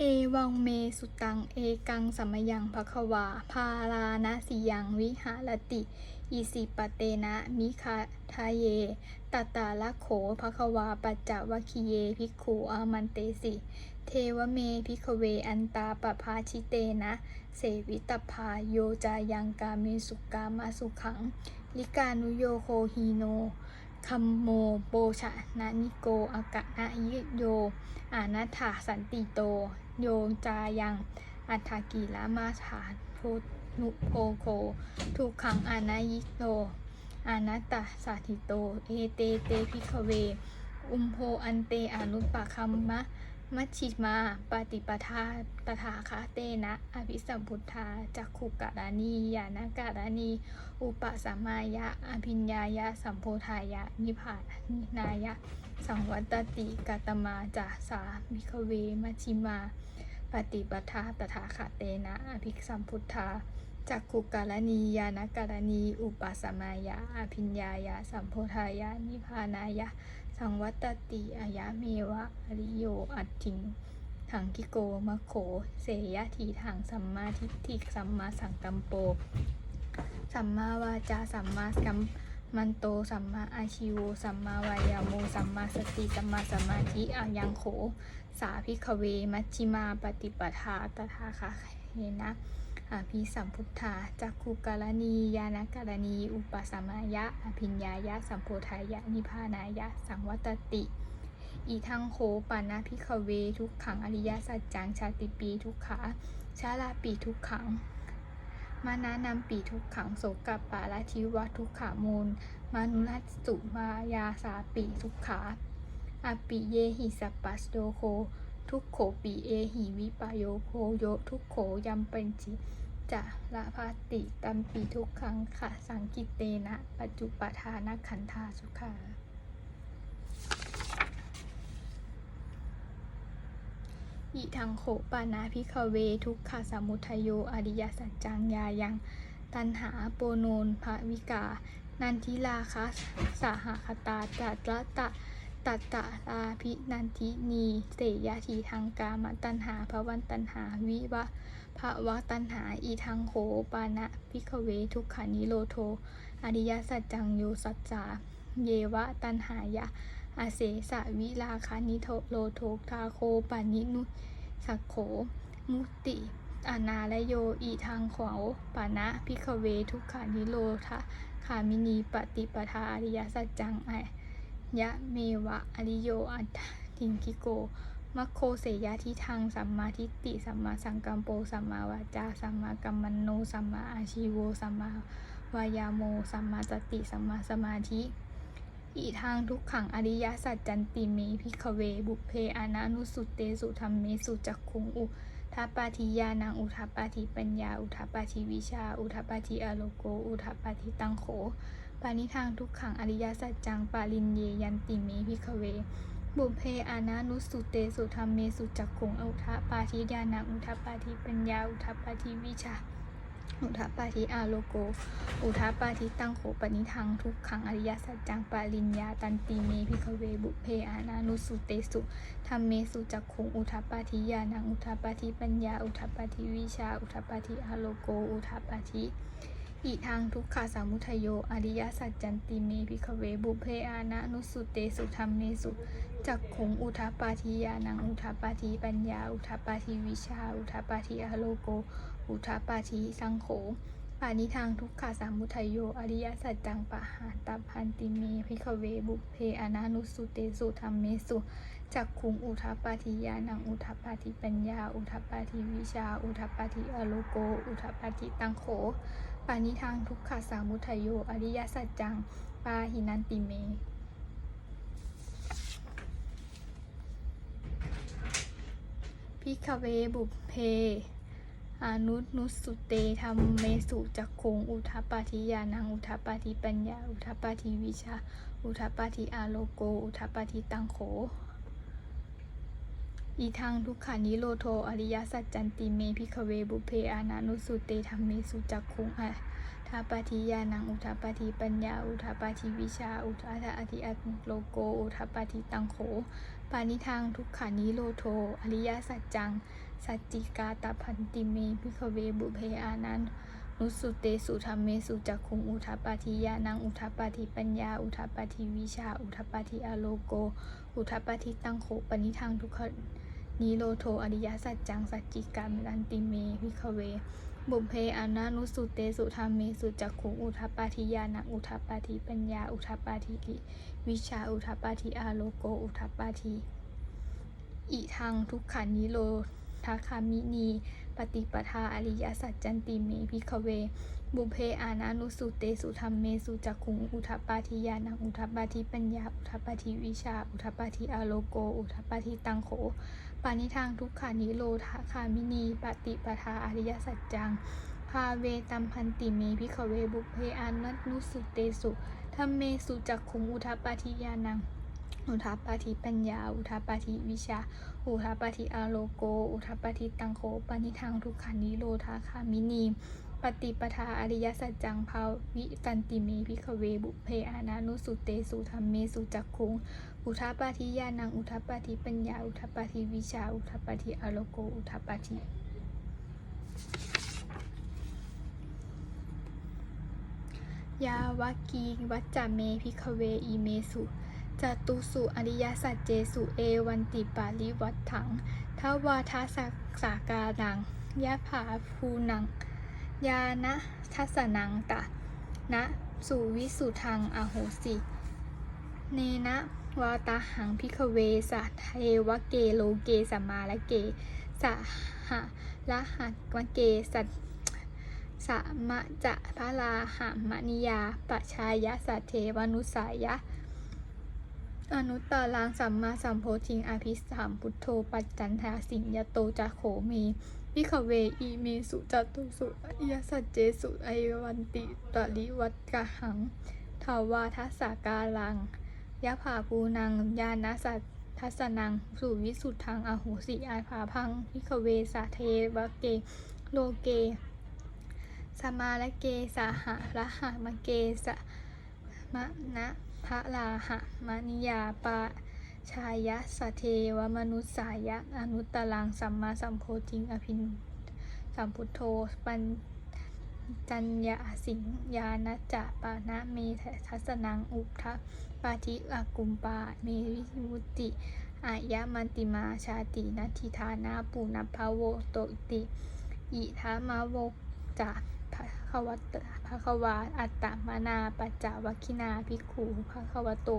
เอวังเมสุตัง เอกังสัมยังภควา พาลานะสิยังวิหารติ อิสิปเตนะมิคาทาเย ตตาละโขภควาปัจจวคีเยภิกขุอามันเตสิ เทวเมภิกเวอันตาปภาชิเตนะ เสวิตพาโยจายังกาเมสุกามาสุขัง ลิกานุโยโคฮีโนคัมโมโปชะนานิโกอากะนะยิโยอานัถาสันติโต โยจายังอัฏฐกิละมาฐาโทนุโกโคทุกขังอนายิโตอนัตตาสาธิโต เอเตเตพิกเว อุมโพอันเตอนุปปะคัมมะ มัชชิมาปฏิปทาตถาคาเตนะ อภิสัมพุทธาจักขุกะรานียานากะรานี อุปสัมมายะ อภิญญายะ สัมโพธายะ นิพานายะ สังวัตติกาตมาจาสามิคเวมัชชิมา ปฏิปทาตถาคาเตนะ อภิสัมพุทธาจักขุกาลนียานากาลนี อุปสัมมายะ อภิญญายะ สัมโพธายะ นิพพานายะ สังวัตติอายะเมวะอริโยอัตถิงถังกิโกมะโข เสยะทีถังสัมมาทิฏฐิสัมมาสังกัมโป สัมมาวาจาสัมมากัมมันโตสัมมาอาชิวสัมมาวายาโมสัมมาสติสัมมาสมาธิอายังโข สาพิขเวมัชชิมาปฏิปทาตถาคาเยนะ อภิสัมพุทธาจักขุกาลนียานกาลนีอุปสมายะ อภิญญายะ สัมโพธายะ นิพานายะ สังวัตติ อีทังโคปานาพิขเว ทุกขังอริยสัจจัง ชาติปีทุกขาชาลาปีทุกขังมานานัมปีทุกขังโสกับปาลาทิวะทุกขามูล มานุรัตสุมายาสาปีทุกขาอปิเยหิสัปปัสโดโค ทุกโขปีเอหิวิปโยโคโยทุกโขยัมเป็นจิจะละพาติตัมปีทุกขังขะสังกิเตนะ ปัจจุปทานขันธาสุขาอิทังโขปานาพิคเวทุกขสมุทโยอริยสัจจังยายัง ตันหาโปโนนภวิกา นันทิลาคะสสหคตาตัตระตะ ตัตตะลาภินันทินีเสยทีทางกามตันหาภวันตันหาวิวะภาวะตันหาอีทังโขปานะพิขเวทุกขานิโรโท อริยสัจจังโยสัจจา เยวะตันหายะ อาเสสะวิลาคานิโทโลโททาโคปานินุสักโข มุติอานาและโยอีทางขวาปานะพิขเวทุกขานิโรธาคามินีปฏิปทาอริยสัจจังไอ ยะเมวะอริโยอัตถิงกิโก มัคโคเสยะทิทางสัมมาทิฏฐิสัมมาสังกัมโปสัมมาวาจาสัมมากัมมันโนสัมมาอาชีโวสัมมาวายาโมสัมมาสติสัมมาสมาธิอีทางทุกขังอริยสัจจันติเมพิขเว บุเพอานานุสุเตสุธรรมเมสุจักขุงอุทัปปาทิยานังอุทัปปาทิปัญญา อุทัปปาทิวิชา อุทัปปาทิอโลโก อุทัปปาทิตังโข ปานิทางทุกขังอริยสัจจังปาลินเยยันติเมพิขเว บุพเพอานานุสุเตสุธรรมเมสุจักขงอุทัปาทิยานังอุทัปาทิปัญญาอุทัปาทิวิชาอุทัปาทิอาโลโก อุทัปาทิตังโขปนิทังทุกขังอริยสัจจังปาลินยาตันติเมพิขเวบุพเพอานานุสุเตสุธรรมเมสุจักขงอุทัปาทิยานังอุทัปาทิปัญญา อุทัปาทิวิชา อุทัปาทิอาโลโก อุทัปปาทิ อีทางทุกขาสามุทโย อริยสัจจันติเมพิขเว บุเพอานานุสุเตสุธรรมเมสุจักขุงอุทัปาทิยานังอุทัปาทิปัญญา อุทัปาทิวิชา อุทัปาทิอโลโก อุทัปาทิสังโฆปานิทางทุกขาสามุทยโย อริยสัจจังปะหาตัพพันติเมพิขเว บุเพอานานุสุเตสุธรรมเมสุจักคุงอุทัปาทิยานังอุทัปาทิปัญญา อุทัปาทิวิชา อุทัปาทิอโลโก อุทัปาทิตังโข ปานิทางทุกขาสามุทัยโย อริยสัจจัง ปาหินันติเม พิขเวบุพเพอานุนุสุเตธรรมเมสุจักขุงอุทัปปาทิยานัง อุทัปปาทิปัญญา อุทัปปาทิวิชา อุทัปปาทิอาโลโก อุทัปปาทิตังโข อีทางทุกขานิโรโทอริยสัจจันติเมพิขเวบุเพอานานุสุเตธรรมเมสุจักขุงอะทัปาทิยานังอุทัปาทิปัญญา อุทัปาทิวิชา อุทัปปาทิอาโลโก อุทัปาทิตังโข ปานิทางทุกขานิโรโทอริยสัจจัง สัจจิกาตพันติเมพิขเวบุเพอานันนุสุเตสุธรรมเมสุจักขุงอุทัปาทิยานังอุทัปาทิปัญญา อุทัปาทิวิชา อุทัปาทิอโลโก อุทัปาทิตังโขปานิทังทุกข นิโรโทอริยสัจจังสัจจิกามรันติเมพิขเว บุพเพอานานุสุเตสุธรรมเมสุจักขุงอุทัปปาทิยานังอุทัปปาทิปัญญาอุทัปปาทิกิวิชาอุทัปปาทิอาโลโกอุทัปปาทิอิทังทุกขานิโรธาคามินี ปฏิปทาอริยสัจจันติเมพิขเว บุพเพอานานุสุเตสุธรรมเมสุจักขุงอุทัปปาทิยานังอุทัปปาทิปัญญา อุทัปปาทิวิชา อุทัปปาทิอาโลโก อุทัปปาทิตังโข ปานิทางทุกขานิโรธาคามินีปฏิปทาอริยสัจจัง พาเวตัมพันติเมพิขเวบุเพอานันุสุเตสุธรรมเมสุจักขุงอุทปาทิยานัง อุทปาทิปัญญา อุทปาทิวิชา อุทปาทิอาโลโก อุทปาทิตังโคปานิทางทุกขานิโรธาคามินี ปฏิปทาอริยสัจจังภาวิตันติเมพิขเวบุเพอานานุสุเตสุธรรมเมสุจักขุง อุทัปปาทิยานังอุทัปปาทิปัญญา อุทัปปาทิวิชา อุทัปปาทิอโลโก อุทัปปาทิยาวากีวัจจเมพิคเวอีเมสุจตุสุอริยสัจเจสุเอวันติปาลิวัฏถังทวาทาสักสาการังยะผาภูนัง ยานะทัสนังตะ นะสุวิสุทังอโหสิ เนนะวาตาหังพิคเวสัทเทวเกโลเกสัมมาละเกสะหะละหัตวะเกสัตสามะจะพระลาหามนิยาปชายะสัทเทวนุสายะ อนุตตรังสัมมาสัมโพธิงอภิสามพุทโธปัจจันทาสิงยโตจะโขเม พิขเวอีเมสุจตุสุอิยสัจเจสุไอวันติตริวัตกะหังทาวาทัสสาการังยะภาภูนังยานะสัทัสนังสุวิสุทธังอโหสิอาภาพังพิขเวสะเทวะเกโลเก สมาละเกสาหะละหะมะเกสะมะนะพระลาหะมนิยาปา ชายะสะเทวมนุสสายะ อนุตตรังสัมมาสัมโพธิงอภินสัมพุทโธปัญจัญญาสิงยานะจะปานะเมทัสนังอุทะปาทิอากุมปาเมวิมุติอายะมันติมาชาตินัตถิธานาปุณพโวโตติอิทามาวจากพระคะวัตพระควาอัตตมนาปัจจาวคินาภิกขุพระควโต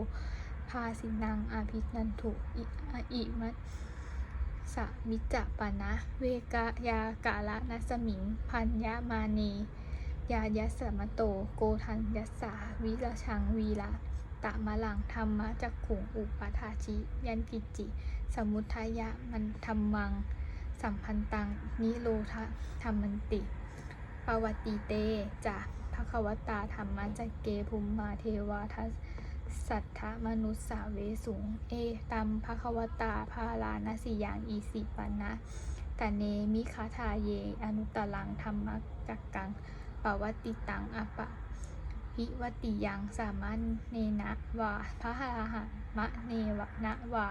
ภาสินังอาภินันถุอิมัตสมิจจปานะ เวกายากาละนัสมิง พันยะมาเนยายัสสมโต โกทันยัสสาวิรชังวีละตะมะลังธรรมะจักขุงอุปทาชิ ยันกิจิ สมุทายะมันธรรมัง สัมพันตัง นิโรธาธรรมันติ ปวัติเตจะภควตาธรรมะจักเกภุมมาเทวาทัส สัทธมนุสสาเวสุง เอตัมภควตาภาลานสิยังอีสิปันนะกะเนมิคาทาเย อนุตตรังธรรมจักกังปวัติตังอปะพิวติยังสามันเนนะวาพระหาหามะเนวะนะวา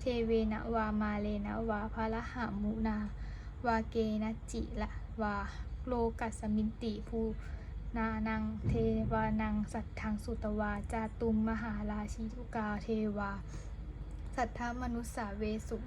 เทเวนะวามาเลนะวาพระละหามุนา วาเกนะจิละวาโลกัสสมินติภู นานังเทวานังสัทธังสุตวาจาตุมมหาราชิตุกาเทวา สัทธมนุสสาเวสุง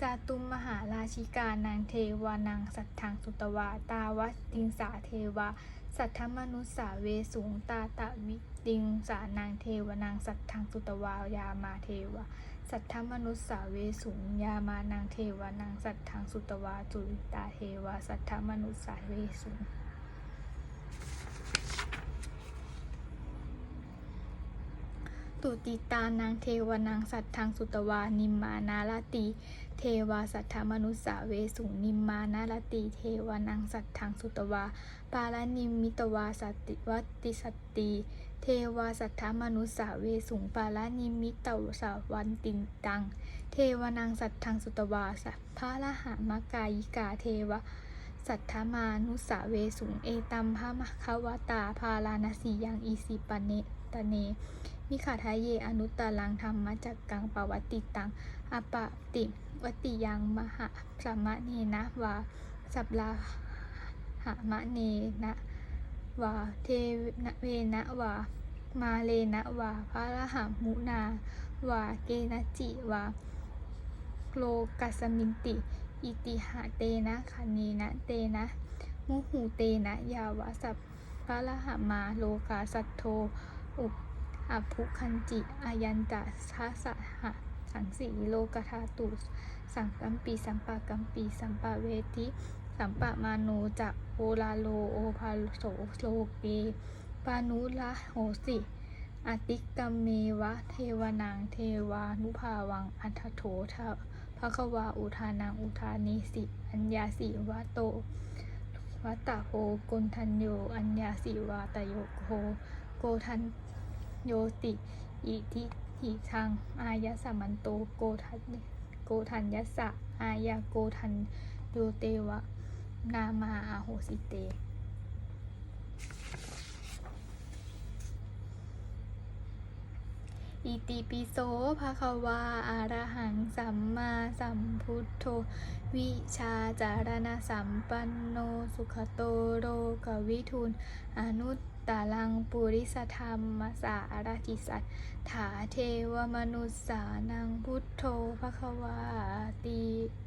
จาตุมมหาราชิกานังเทวานังสัทธังสุตวาตาวติงสาเทวา สัทธมนุสสาเวสุงตาตะวิติงสานังเทวานังสัทธังสุตวายามาเทวาสัทธมนุสสาเวสุงยามานังเทวานังสัทธังสุตวาจุลิตาเทวาสัทธมนุสสาเวสุง ตุติตานังเทวนังสัตทธังสุตวานิมมานาลติ เทวาสัทธมนุสสาเวสุงนิมมานาลติ เทวานังสัตทธังสุตวา ปาลานิมิตวาสติวัติสติเทวาสัทธมนุสสาเวสุงปาลานิมิตตวสาวันตินตัง เทวนังสัทธังสุตวาสัพพะละหามกายิกาเทวะ สัทธมานุสาเวสุงเอตัมภะมควตา พาลานสียังอีสิปะเนตเน มิขาทายเยอนุตตรังธรรมจักกังปวัติตังอปะติวติยังมหาสัมมะเนนะวาสับลาหามะเนนะวาเทนะเวนะวามาเลนะวาพระรหัมมุนาวาเกนจิวาโลกัสมินติ อิติหะเตนะคันเนนะเตนะมุหูเตนะยาวะสัพพระรหามาโลกาสัตโทอุปอภุคันจิอายันตะทัสสะหะสังสีโลกธาตุสังกัมปีสัมปะกัมปีสัมปะเวทิสัมปะมาโนจะโอลาโลโอภาโสโลเกปานุละโหสิอติกกมเมวะเทวนังเทวานุภาวังอัทโถทะ ภะควาอุทานังอุทานิสิอัญญาสิวะโตวัตตะโหกุณทันโย อัญญาสิวาตโยโหโกทันโยติอิทิหิทัง อายะสมมันโต โกทันโกทันยัสสะ อายาโกทันโยเตวะ นามาอาโหสิเต อิติปิโสภะคะวาอะระหังสัมมาสัมพุทโธ วิชาจารณสัมปันโนสุขโตโรกวิทุน อนุตตาลังปุริสธรรมสารจิสัตถาเทวมนุษสานังพุทโธภะคะวาติ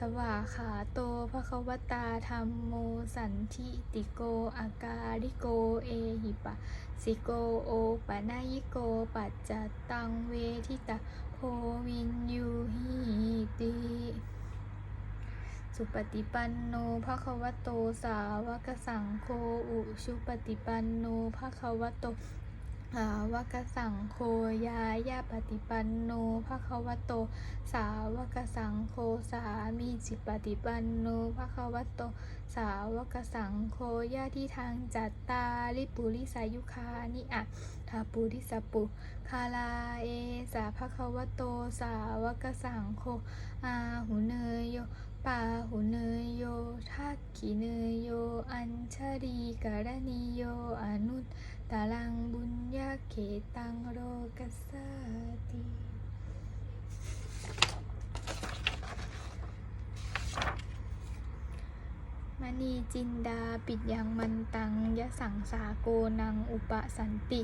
สวาขาโตภควตาธรรมโมสันทิติโกอาการิโกเอหิปะสิโกโอปะนายิโกปัจจตังเวทิตาโพวินยูหิติสุปฏิปันโนภะคะวะโตสาวกสังโฆอุชุปฏิปันโนภะคะวะโต สาวกสังโฆยายาปฏิปันโนภะคะวะโต สาวกสังโฆสามีจิปฏิปันโนภะคะวะโต สาวกสังโฆญาที่ทางจัตตาลิปุริสายุคานิอะทาปุริสปุคาลาเอสาภะคะวะโต สาวกสังโฆอาหุเนยโย ปาหุเนยโยทักขิเนยโย อัญชรีกรณีโย อนุตตาลังบุญญาเขตังโรกัสสติมณีจินดาปิดยังมันตังยะสังสาโกนังอุปสันติ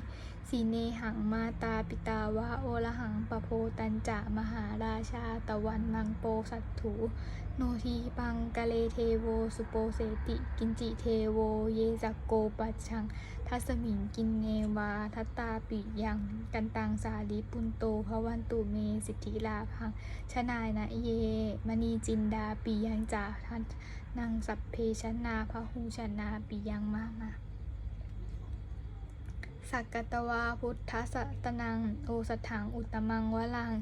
สีเนหังมาตาปิตาวะโอละหังปะโพตันจะมหาราชาตะวันมังโปสัตถู โนทีปังกะเลเทโว สุโปเสติ กินจิเทโว เยจักโกปัชัง ทัสมิงกินเนวา ทัตตาปิยัง กันตังสาลิปุนโตภวันตุเม สิทธิลาพัง ชนายนะเย มณีจินดาปิยังจาทันนางสัพเพชนาพระหูชนาปิยังมามาสักกตวาพุทธสัตนัง โอสถัง อุตตมังวลัง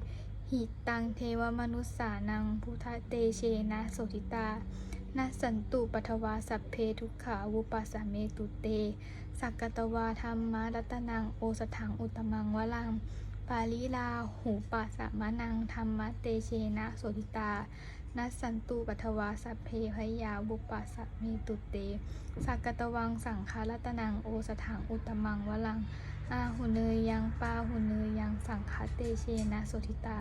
หิตังเทวมนุสสานังพุทธเตเชนะโสติตานาสันตุปัทวาสัพเพทุกขาวุปัสสะเมตุเต สักกตวาธรรมรัตนังโอสถังอุตมังวลัง ปาลิลาหูปัสสะมะนังธรรมเตเชนะโสติตานัสสันตุปัทวาสัพเพพยาบุปปัสสะเมตุเต สักกตวังสังคารัตนังโอสถังอุตตมังวลัง อาหุเนยยังปาหุเนยยังสังคาเตเชนะโสติตา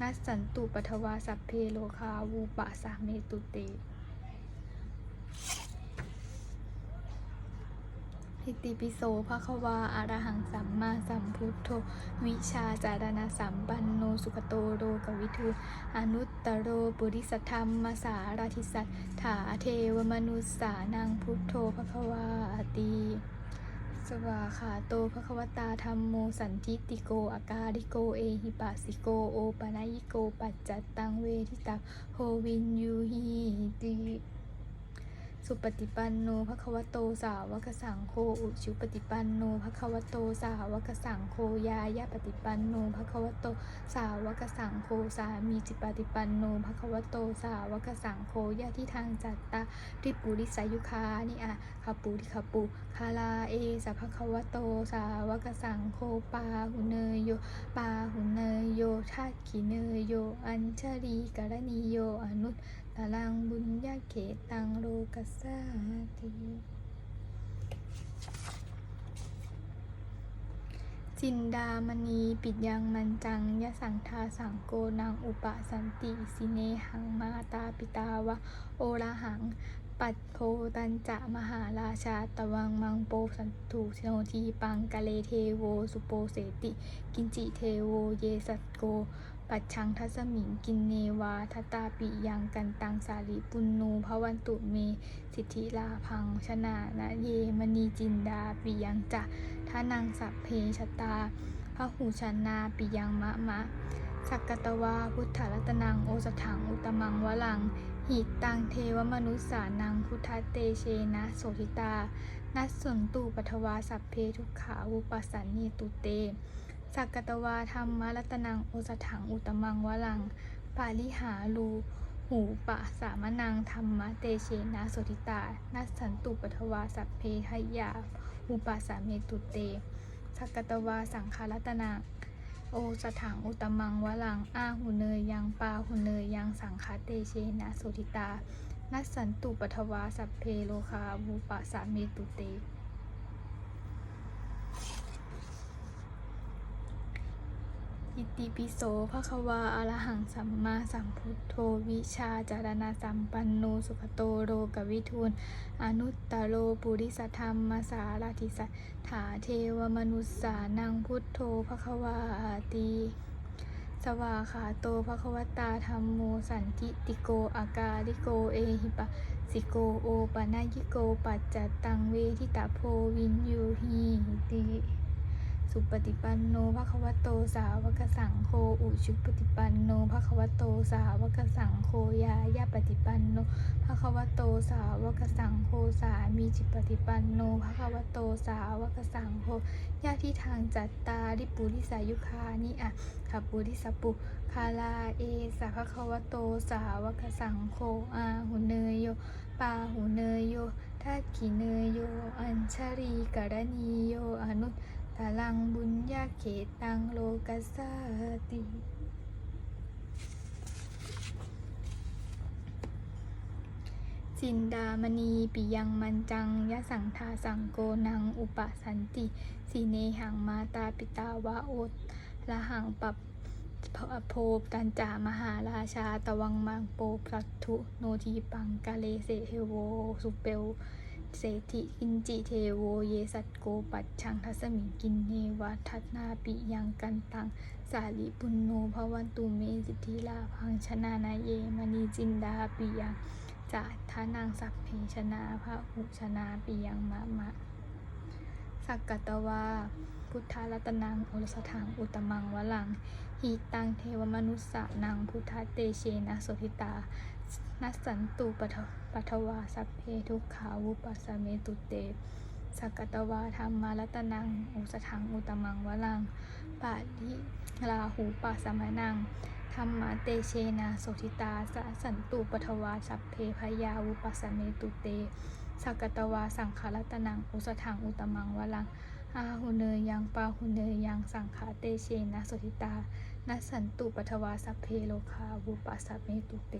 นัสสันตุปัทวาสัพเพโลคาวูปะสะเมตุเตอิติปิโสภะควาอะระหังสัมมาสัมพุทโธวิชาจารณสัมปันโนสุขโตโรกวิทูอนุตตโรปุริสธรรมสาราธิสัตถาเทวมนุสสานังพุทโธภควาติ สวาขาโตภควตาธรรมโมสันทิติโกอาการิโกเอหิปัสสิโกโอปะนายิโกปัจจัตตังเวทิตาโหวินยูหีติ สุปฏิปันโนภควโตสาวกสังโฆอุชุปฏิปันโนภควโตสาวกสังโฆยายาปฏิปันโนภควโตสาวกสังโฆสามีจิปฏิปันโนภควโตสาวกสังโฆยะที่ทางจัตตาริปุริสายุคานิอะขปุริขปุคาลาเอสัพควโตสาวกสังโฆปาหุเนยโยปาหุเนยโยทักขิเนยโย อัญชลีกรณีโยอนุต ตลังบุญญาเขตังโลกัสสาติจินดามณีปิดยังมันจังยะสังทาสังโกนังอุปสันติสิเนหังมาตาปิตาวะโอระหัง ปัดโพตันจะมหาราชาตวังมังโปสันตุโนทีปังกะเลเทโวสุโปเสติ กินจิเทโวเยสัตโก ปัจชังทัสมิงกินเนวาทตาปิยังกันตังสาลีปุณนูภวันตุเม สิทธิลาพังชนะนะเยมณีจินดาปิยังจะทานังสัพเพชตาพระหูชนาปิยังมะมะ สักกตวาพุทธรัตนังโอสถังอุตมังวลัง หิตังเทวมนุษสานังพุทธเตเชนะโสทิตา นัสสนตุปทวาสัพเพทุกขาวุปสันเนตุเต สักกตวาธรรมรัตนังโอสถังอุตมังวลัง ปาลิหาลูหูปะสามนังธรรมเตเชนะโสทิตา นัสสันตุปทวาสัพเพทยาอุปัสาเมตุเต สักกตวาสังขารัตนังโอสถังอุตมังวลังอาหุเนยยังปาหุเนยยังสังคาเตเชนะโสติตา นัสสันตุปทวาสัพเพโลคาบูปะสาเมตุเต อิติปิโสภะคะวาอะระหังสัมมาสัมพุทโธวิชาจารณะสัมปันโนสุขโตโรกวิทูลอนุตตโรปุริสธรรมสารทิสัทถาเทวมนุสสานังพุทโธภะคะวาติสวาขาโตภะควตาธรรมโมสันติติโกอากาลิโกเอหิปะสิโกโอปะนายิโกปัจจตังเวทิตาโพวินยูหีติ สุปฏิปันโนภะคะวะโตสาวกสังโฆอุชุปฏิปันโนภะคะวะโตสาวกสังโฆยายาปฏิปันโนภะคะวะโตสาวกสังโฆสามีจิปฏิปันโนภะคะวะโตสาวกสังโฆญาติทางจัตตาริปุริสายุคานิอะขับปุริสปุคาลาเอสะภะคะวะโตสาวกสังโฆอาหุเนยโยปาหูเนยโยทักขิเนยโยอัญชรีกรณีโยอนุ ตตลังบุญญาเขตังโลกัสสาติจินดามณีปิยังมันจังยะสังทาสังโกนังอุปสันติสีเนหังมาตาปิตาวะโอตละหังปับโพตันจามหาราชาตวังมังโปปรัตถุโนทีปังกาเลเสเฮโวสุเปล เศรษฐิอินจิเทโวเยสัตโกปัจชังทัสมิงกินเนวัทัตนาปิยังกันตัง สาลิปุณโนภวันตุเมสิทธิลาพังชนานาเยมณีจินดาปิยังจะทานางสัพเพชนาพระอุชนาปิยังมะมะ สักกตวาพุทธรัตนังโอรสถังอุตมังวลังหิตังเทวมนุสสานังพุทธเตเชนะโสทิตา นัสสันตุปทปัทวาสัพเพทุกขาวุปัสเมตุเตสักตวาธรรมารัตนัง อุสถังอุตมังวลังปาลิลาหูปัสสมนังธรรมาเตเชนะโสทิตาสสันตุปทวาสัพเพพยาวุปัสเมตุเตสักตวาสังขารัตนัง อุสถังอุตมังวลังอาหุเนยยังปาหุเนยยังสังขาเตเชนะโสทิตานัสสันตุปทวาสัพเพโลคาวุปัสเมตุเต